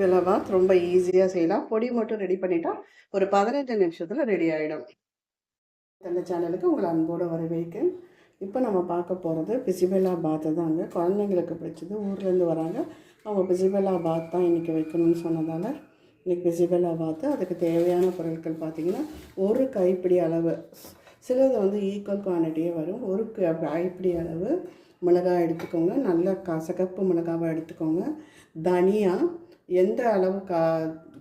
பாத் ரொம்ப ஈஸியாக செய்யலாம். பொடி மட்டும் ரெடி பண்ணிட்டா ஒரு பதினஞ்சு நிமிஷத்தில் ரெடி ஆகிடும் இந்த சேனலுக்கு உங்களை அன்போடு வரவேற்கு இப்போ நம்ம பார்க்க போகிறது பிசிபெல்லா பாத்து தாங்க. குழந்தைங்களுக்கு பிடிச்சது ஊர்லேருந்து வராங்க. அவங்க பிசிபெல்லா பாத் தான் இன்றைக்கி வைக்கணும்னு சொன்னதால் இன்றைக்கி பிசிபெல்லா பாத்து அதுக்கு தேவையான பொருட்கள் பார்த்திங்கன்னா ஒரு கைப்பிடி அளவு. சிலது வந்து ஈக்குவல் குவான்டிட்டியே வரும். ஒரு கைப்பிடி அளவு மிளகாய் எடுத்துக்கோங்க. நல்ல கசகப்பு மிளகாவை எடுத்துக்கோங்க. தனியாக எந்த அளவு கா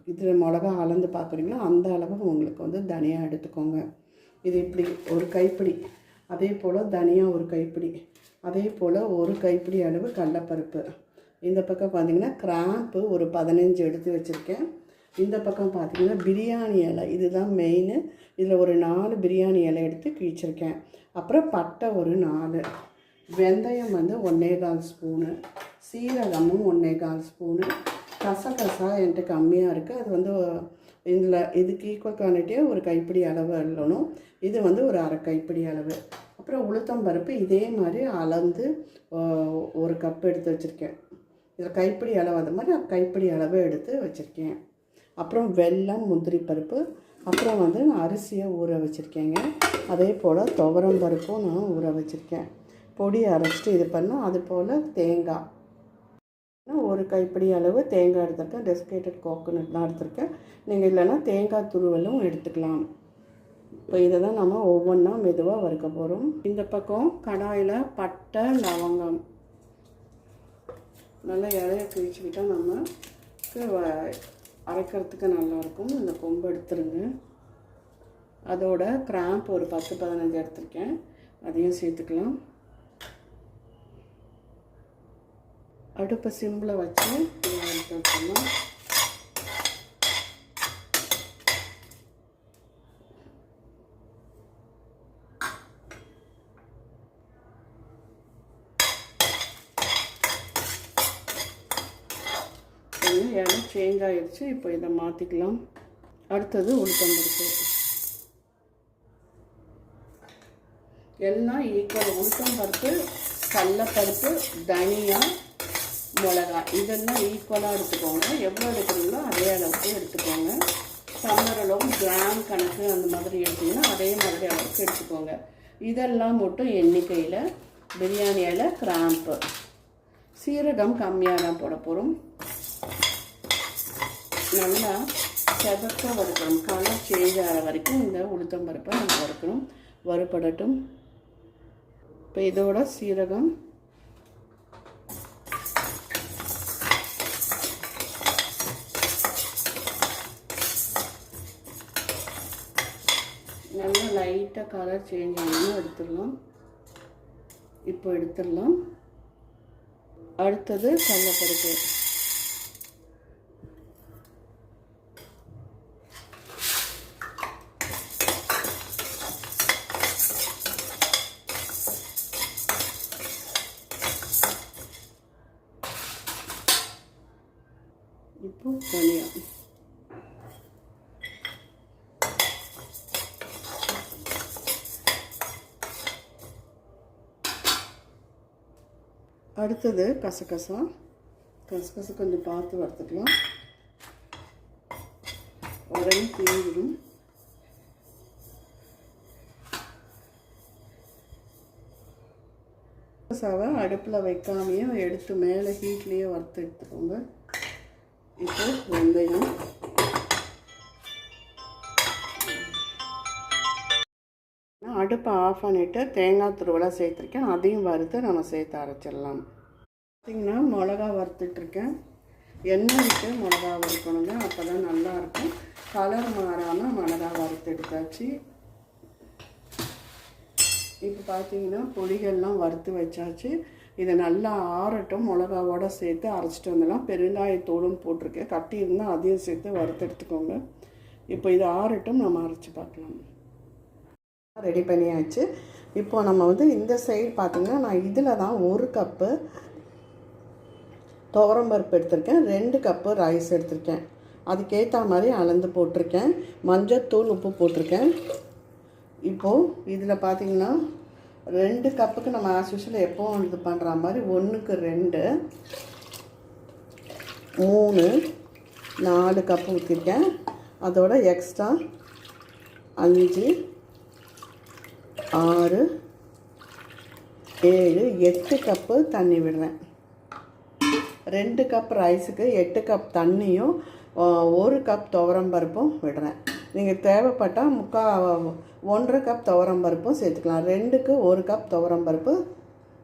இதில் மிளகா அளந்து பார்க்குறீங்களோ அந்த அளவு உங்களுக்கு வந்து தனியாக எடுத்துக்கோங்க. இது இப்படி ஒரு கைப்பிடி. அதே போல் தனியா ஒரு கைப்பிடி. அதே போல் ஒரு கைப்பிடி அளவு கடலப்பருப்பு. இந்த பக்கம் பார்த்தீங்கன்னா கிராம்பு ஒரு பதினஞ்சு எடுத்து வச்சுருக்கேன். இந்த பக்கம் பார்த்தீங்கன்னா பிரியாணி இலை. இதுதான் மெயின் இதில் ஒரு நாலு பிரியாணி இலை எடுத்து கிழிச்சிருக்கேன். அப்புறம் பட்டை ஒரு நாலு. வெந்தயம் வந்து ஒன்றே கால் ஸ்பூனு சீரகமும் ஒன்றே கால் ஸ்பூனு கசகசா என்கிட்ட கம்மியாக இருக்குது அது வந்து இதில் இதுக்கு ஈக்குவல் குவான்டிட்டியாக ஒரு கைப்பிடி அளவு அள்ளணும். இது வந்து ஒரு அரை கைப்பிடி அளவு. அப்புறம் உளுத்தம் பருப்பு இதே மாதிரி அளந்து ஒரு கப் எடுத்து வச்சுருக்கேன். இதில் கைப்பிடி அளவு அது மாதிரி கைப்பிடி அளவு எடுத்து வச்சுருக்கேன். அப்புறம் வெல்லம் முந்திரி பருப்பு அப்புறம் வந்து நான் அரிசியை ஊற வச்சுருக்கேங்க. அதே போல் துவரம் பருப்பும் நான் ஊற வச்சுருக்கேன். பொடி அரைச்சிட்டு இது பண்ணோம் அது போல் தேங்காய். ஒரு கைப்பிடி அளவு தேங்காய் எடுத்திருக்கேன். டெஸ்கேட்டட் கோகோனட் தான் எடுத்திருக்கேன். நீங்கள் இல்லைன்னா தேங்காய் துருவலும் எடுத்துக்கலாம். இப்போ இதை தான் நம்ம ஒவ்வொன்றா மெதுவாக வறுக்க போகிறோம் இந்த பக்கம் கடாயில் பட்டை லவங்கம். நல்லா இலைய கிழிச்சுக்கிட்டா நமக்கு வ- அரைக்கிறதுக்கு நல்லாயிருக்கும் இந்த கொம்பு எடுத்துருங்க. அதோட கிராம்ப் ஒரு பத்து பதினஞ்சு எடுத்திருக்கேன். அதையும் சேர்த்துக்கலாம். அடுப்பை சிம்பில் வச்சு இதை இடம் சேஞ்ச் ஆகிடுச்சு இப்போ இதை மாற்றிக்கலாம் அடுத்தது உளுத்தம்பருப்பு. எல்லாம் ஈக்குவல் உளுத்தம்பருப்பு கடலப்பருப்பு தனியாக மிளகாய் இதெல்லாம் ஈக்குவலாக எடுத்துக்கோங்க. எவ்வளோ எடுக்கிறீங்களோ அதே அளவுக்கு எடுத்துக்கோங்க. டம்ளர் அளவு கிராம் கணக்கு அந்த மாதிரி எடுத்தீங்கன்னா அதே மாதிரி அளவுக்கு எடுத்துக்கோங்க. இதெல்லாம் மட்டும் எண்ணிக்கையில் பிரியாணியில் கிராம்பு சீரகம் கம்மியாக தான் போட போகிறோம் நல்லா செவக்க வறுக்கணும். கலர் சேஞ்ச் ஆகிற வரைக்கும் இந்த உளுத்தம் பருப்பை நம்ம வறுக்கணும். வறுபடட்டும். இப்போ இதோட சீரகம் நல்லா லைட்டாக கலர் சேஞ்ச் ஆகணும் எடுத்துடலாம். இப்போ எடுத்துடலாம். அடுத்தது கடலப்பருப்பு. இப்போ தனியாக அடுத்தது கசகசா. கசகசு கொஞ்சம் பார்த்து வறுத்துக்கலாம். உடனே தீங்கிடும் கசகசாவை அடுப்பில் வைக்காமையே எடுத்து மேலே ஹீட்லேயே வறுத்து எடுத்துக்கோங்க. இப்போ வெந்தயம். அடுப்பை ஆஃப் பண்ணிவிட்டு தேங்காய் துருவலாக சேர்த்துருக்கேன். அதையும் வறுத்து நம்ம சேர்த்து அரைச்சிடலாம். பார்த்திங்கன்னா மிளகா வறுத்துட்ருக்கேன். எண்ணெய் விட்டு மிளகா வறுக்கணுங்க. அப்போ தான் நல்லாயிருக்கும். கலர் மாறாமல் மிளகா வறுத்து எடுத்தாச்சு. இப்போ பார்த்தீங்கன்னா பொடிகள்லாம் வறுத்து வச்சாச்சு. இதை நல்லா ஆறட்டும். மிளகாவோட சேர்த்து அரைச்சிட்டு வந்துடலாம். பெருங்காயத்தூளும் போட்டிருக்கேன். கட்டி இருந்தால் அதையும் சேர்த்து வறுத்து எடுத்துக்கோங்க. இப்போ இது ஆறட்டும். நம்ம அரைச்சி பார்க்கலாம். ரெடி பண்ணியாச்சு. இப்போ நம்ம வந்து இந்த சைடு பார்த்தீங்கன்னா நான் இதில் தான் ஒரு கப்பு துவரம்பருப்பு எடுத்திருக்கேன். ரெண்டு கப்பு ரைஸ் எடுத்திருக்கேன். அதுக்கேற்ற மாதிரி அளந்து போட்டிருக்கேன். மஞ்சத்தூள் உப்பு போட்டிருக்கேன். இப்போது இதில் பார்த்தீங்கன்னா ரெண்டு கப்புக்கு நம்ம ஆஸ் யூஷுவல் எப்போவும் இது பண்ணுற மாதிரி ஒன்றுக்கு ரெண்டு மூணு நாலு கப்பு ஊற்றிருக்கேன் அதோட எக்ஸ்ட்ரா அஞ்சு ஆறு ஏழு எட்டு கப்பு தண்ணி விடுறேன். ரெண்டு கப் ரைஸுக்கு எட்டு கப் தண்ணியும் ஒரு கப் துவரம் பருப்பும் விடுறேன். நீங்கள் தேவைப்பட்டால் முக்கால் ஒன்றரை கப் துவரம் பருப்பும் சேர்த்துக்கலாம். ரெண்டுக்கு ஒரு கப் துவரம் பருப்பு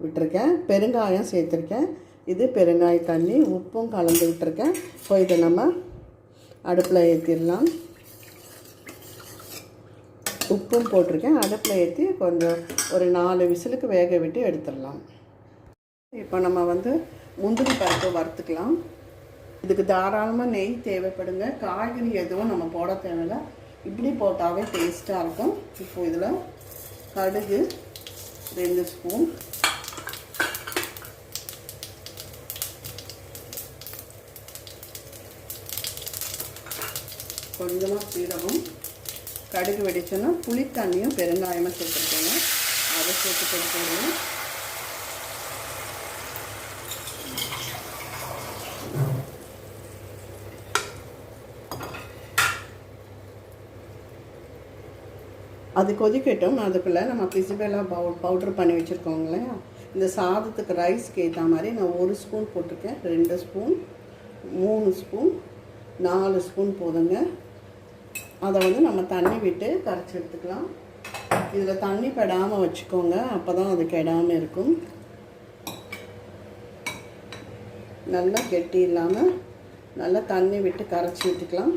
விட்டுருக்கேன். பெருங்காயம் சேர்த்துருக்கேன். இது பெருங்காய தண்ணி உப்பும் கலந்து விட்டுருக்கேன். இப்போ இதை நம்ம அடுப்பில் ஏற்றிடலாம் உப்பும் போட்டிருக்கேன். அடுப்பில் ஏற்றி கொஞ்சம் ஒரு நாலு விசிலுக்கு வேக விட்டு எடுத்துடலாம். இப்போ நம்ம வந்து முந்திரி பருப்பு வறுத்துக்கலாம். இதுக்கு தாராளமாக நெய் தேவைப்படுங்க. காய்கறி எதுவும் நம்ம போட தேவையில்ல. இப்படி போட்டாவே டேஸ்ட்டாக இருக்கும். இப்போ இதில் கடுகு ரெண்டு ஸ்பூன். கொஞ்சமாக சீரகம். கடுகு வெடிச்சோன்னா புளி தண்ணியும் பெருங்காயமாக சேர்த்துருக்கோங்க அதை சேர்த்து கொடுத்துருங்க அது கொதிக்கட்டும். அதுக்குள்ளே நம்ம பிசிபெல்லாம் பவு பவுட்ரு பண்ணி வச்சுருக்கோங்க இல்லையா? இந்த சாதத்துக்கு ரைஸ்க்கு ஏற்ற மாதிரி நான் ஒரு ஸ்பூன் போட்டிருக்கேன். ரெண்டு ஸ்பூன் மூணு ஸ்பூன் நாலு ஸ்பூன் போதுங்க. அதை வந்து நம்ம தண்ணி விட்டு கரைச்சி எடுத்துக்கலாம். இதில் தண்ணி படாமல் வச்சுக்கோங்க. அப்போ தான் அது கெடாமல் இருக்கும். நல்லா கெட்டி இல்லாமல் நல்லா தண்ணி விட்டு கரைச்சி விட்டுக்கலாம்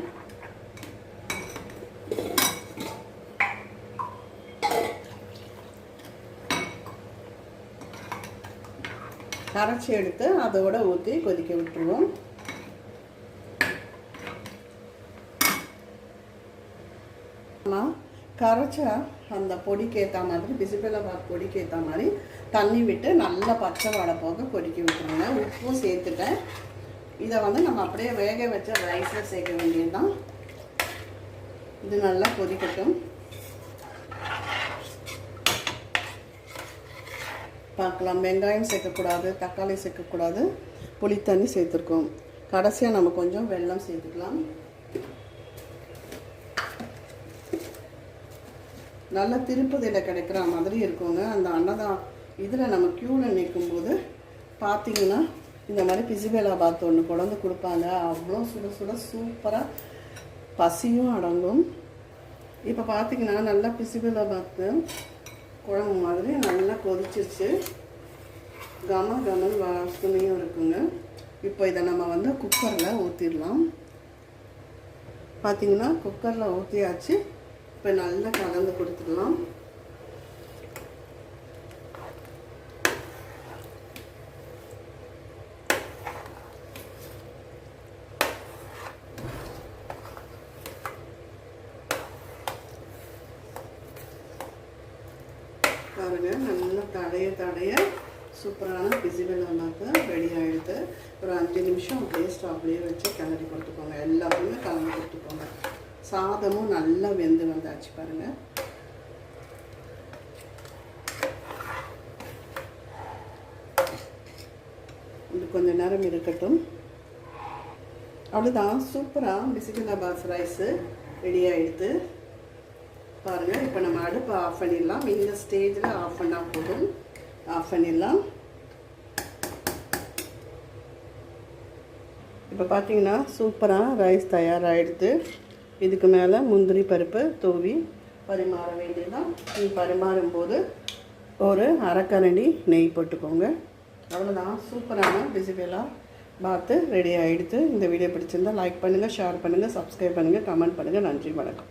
கரைச்சி எடுத்து அதோட ஊற்றி கொதிக்க விட்டுருவோம். நான் கரைச்ச அந்த பொடிக்கு ஏற்ற மாதிரி பிசிபிளபாத் பொடிக்கு ஏற்ற மாதிரி தண்ணி விட்டு நல்லா பச்சை வாடை போக கொதிக்க விட்டுருங்க. உப்பும் சேர்த்துட்டேன். இதை வந்து நம்ம அப்படியே வேக வச்ச ரைஸில் சேர்க்க வேண்டியதுதான். இது நல்லா கொதிக்கட்டும். பார்க்கலாம். வெங்காயம் சேர்க்கக்கூடாது தக்காளி சேர்க்கக்கூடாது. புளித்தண்ணி சேர்த்துருக்கோம். கடைசியாக நம்ம கொஞ்சம் வெல்லம் சேர்த்துக்கலாம். நல்ல திருப்பதியில் கிடைக்கிற மாதிரி இருக்குங்க. அந்த அன்னதான் இதில் நம்ம க்யூவில் நிற்கும்போது பார்த்தீங்கன்னா இந்த மாதிரி பிசிபேலா பாத் ஒன்று கொண்டு கொடுப்பாங்க. அவ்வளோ சுட சுட சூப்பராக பசியும் அடங்கும். இப்போ பார்த்தீங்கன்னா நல்லா பிசிபேலா பாத்து குழம்பு மாதிரி நல்லா கொதிச்சிருச்சு. கம கமல் வாசனையும் இருக்குங்க. இப்போ இதை நம்ம வந்து குக்கரில் ஊற்றிடலாம் பார்த்தீங்கன்னா குக்கரில் ஊற்றியாச்சு இப்போ நல்லா கலந்து கொடுத்துடலாம். பாருங்க நல்லா தடைய தடைய சூப்பரான பிசிபிள் அண்ணாக்கு ரெடி ஆகிடுது ஒரு அஞ்சு நிமிஷம் அப்படியே ஸ்டாப்லேயே வச்சு கிளறி கொடுத்துக்கோங்க. எல்லாத்தையுமே கலந்து கொடுத்துக்கோங்க. சாதமும் நல்லா வெந்து வந்தாச்சு பாருங்க. இது கொஞ்ச நேரம் இருக்கட்டும். அவ்வளோதான் சூப்பராக பிசிகலாபாஸ் ரைஸு ரெடி ஆகிடுது பாருங்கள் இப்போ நம்ம அடுப்பை ஆஃப் பண்ணிடலாம். இந்த ஸ்டேஜில் ஆஃப் பண்ணால் போதும். ஆஃப் பண்ணிடலாம். இப்போ பார்த்தீங்கன்னா சூப்பராக ரைஸ் தயாராகிடுது இதுக்கு மேலே முந்திரி பருப்பு தூவி பரிமாற வேண்டியதான் நீ பரிமாறும்போது ஒரு அரைக்கரண்டி நெய் போட்டுக்கோங்க. அவ்வளோதான் சூப்பரான பிசிபெல்லாம் பார்த்து ரெடி ஆகிடுது இந்த வீடியோ பிடிச்சிருந்தா லைக் பண்ணுங்கள் ஷேர் பண்ணுங்கள் சப்ஸ்கிரைப் பண்ணுங்கள் கமெண்ட் பண்ணுங்கள் நன்றி வணக்கம்.